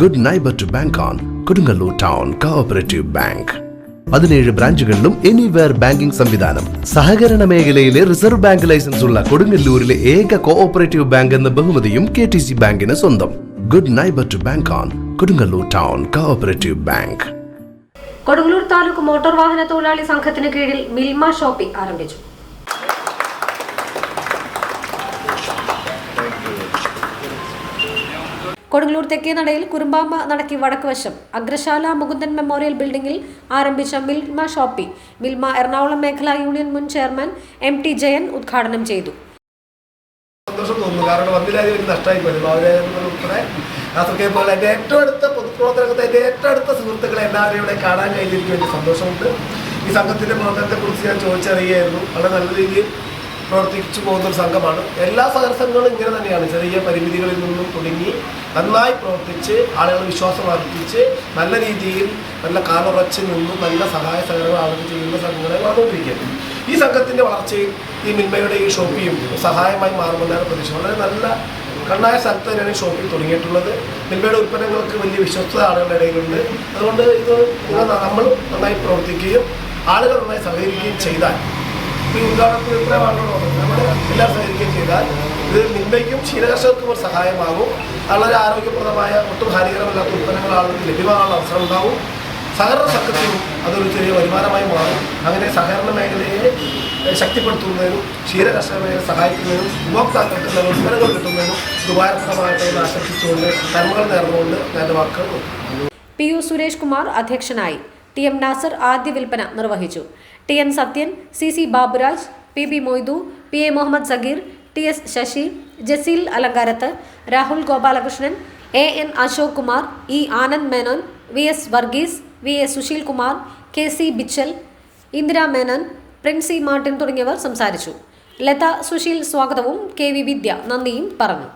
Good neighbour to bank on Kodungallur town cooperative bank പതിനേഴ് ബ്രാഞ്ചുകളിലും anywhere banking സംവിധാനം. സഹകരണ മേഖലയിലെ റിസർവ് ബാങ്ക് ലൈസൻസ് ഉള്ള കൊടുങ്ങല്ലൂരിലെ ഏക കോഓപ്പറേറ്റീവ് ബാങ്ക് എന്ന ബഹുമതിയും കെ ടി സി ബാങ്കിന് സ്വന്തം. Good neighbour to bank on Kodungallur town cooperative bank Kodungallur taluk motor വാഹന തൊഴിലാളി സംഘത്തിന് കീഴിൽ മിൽമ ഷോപ്പിംഗ് ആരംഭിച്ചു. കൊടുങ്ങല്ലൂർ തെക്കേ നടയിൽ കുറുമ്പാമ്പ നടക്കി വടക്കുവശം അഗ്രശാല മുകുന്ദൻ മെമ്മോറിയൽ ബിൽഡിംഗിൽ ആരംഭിച്ച മിൽമ ഷോപ്പി. മിൽമ എറണാകുളം മേഖലാ യൂണിയൻ മുൻ ചെയർമാൻ എം ടി ജയൻ ഉദ്ഘാടനം ചെയ്തു. സന്തോഷം തോന്നുന്നു. കാരണം വന്നില്ലാതെ നഷ്ടമായി പോയിരുന്നു അവരെ ഉൾപ്പെടെ നാസർക്കെ പോലെ എന്റെ ഏറ്റവും അടുത്ത പൊതുപ്രവർത്തനത്തെ എന്റെ ഏറ്റവും അടുത്ത സുഹൃത്തുക്കളെ എല്ലാവരും ഇവിടെ കാണാൻ കഴിഞ്ഞിരിക്കും എനിക്ക് സന്തോഷമുണ്ട്. ഈ സംഘത്തിന്റെ പ്രവർത്തനത്തെക്കുറിച്ച് ഞാൻ ചോദിച്ചറിയായിരുന്നു വളരെ നല്ല രീതിയിൽ പ്രവർത്തിച്ചു പോകുന്ന ഒരു സംഘമാണ്. എല്ലാ സഹസംഘങ്ങളും ഇങ്ങനെ തന്നെയാണ്. ചെറിയ പരിമിതികളിൽ നിന്നും തുടങ്ങി നന്നായി പ്രവർത്തിച്ച് ആളുകളെ വിശ്വാസം അർപ്പിച്ച് നല്ല രീതിയിൽ നല്ല കാലുറച്ച് നിന്നും നല്ല സഹായ സഹകരണം ആളുകൾ ചെയ്യുന്ന സംഘങ്ങളെ വളർന്നുകൊണ്ടിരിക്കുക ഈ സംഘത്തിന്റെ വളർച്ചയും ഈ മിൽമയുടെ ഈ ഷോപ്പിയും സഹായമായി മാറുമെന്നാണ് പ്രതീക്ഷ വളരെ നല്ല കണ്ണായ സ്ഥലത്ത് തന്നെയാണ് ഷോപ്പിംഗ് തുടങ്ങിയിട്ടുള്ളത്. മിൽമയുടെ ഉൽപ്പന്നങ്ങൾക്ക് വലിയ വിശ്വസ്തത ആളുകളുടെ ഇടയിലുണ്ട്. അതുകൊണ്ട് ഇത് നമ്മൾ നന്നായി പ്രവർത്തിക്കുകയും ആളുകൾ നന്നായി സഹകരിക്കുകയും ചെയ്താൽ ഈ ഇത്ര ഇത്രമാണല്ലോ നമ്മൾ എല്ലാം സഹകരിക്കുകയും ചെയ്താൽ ഇത് നിന്മയ്ക്കും ക്ഷീരകർഷകർക്കും ഒരു സഹായമാകും. വളരെ ആരോഗ്യപ്രദമായ ഒട്ടും ഹാനികരമല്ലാത്ത ഉൽപ്പന്നങ്ങൾ ആളുകൾക്ക് ലഭ്യമാകാനുള്ള അവസരം ഉണ്ടാവും സഹകരണ സംഘത്തിനും അതൊരു ചെറിയ വരുമാനമായി മാറും. അങ്ങനെ സഹകരണ മേഖലയെ ശക്തിപ്പെടുത്തുന്നതിനും ക്ഷീരകർഷക മേഖല സഹായിക്കുന്നതിനും ഉപഭോക്താക്കൾക്ക് നല്ല ഉൽപ്പന്നങ്ങൾ കിട്ടുന്നതിനും എന്ന് ആശംസിച്ചുകൊണ്ട് നന്മകൾ നേർന്നുകൊണ്ട് ഞാൻ വാക്കുകൾ. പി യു സുരേഷ് കുമാർ അധ്യക്ഷനായി. ടി എം നാസർ ആദ്യ വിൽപ്പന നിർവഹിച്ചു. T N Sathyan C C Baburaj P B Moidu P A Muhammad Sageer T S Sasi Jaseel Alankarath Rahul Gopalakrishnan A N Ashok Kumar E Anand Menon V S Varghese V A Sushil Kumar K C Bichal Indira Menon Princy Martin തുടങ്ങിയവർ സംസാരിച്ചു. ലത സുശീൽ സ്വാഗതവും K V വിദ്യ നന്ദിയും പറഞ്ഞു.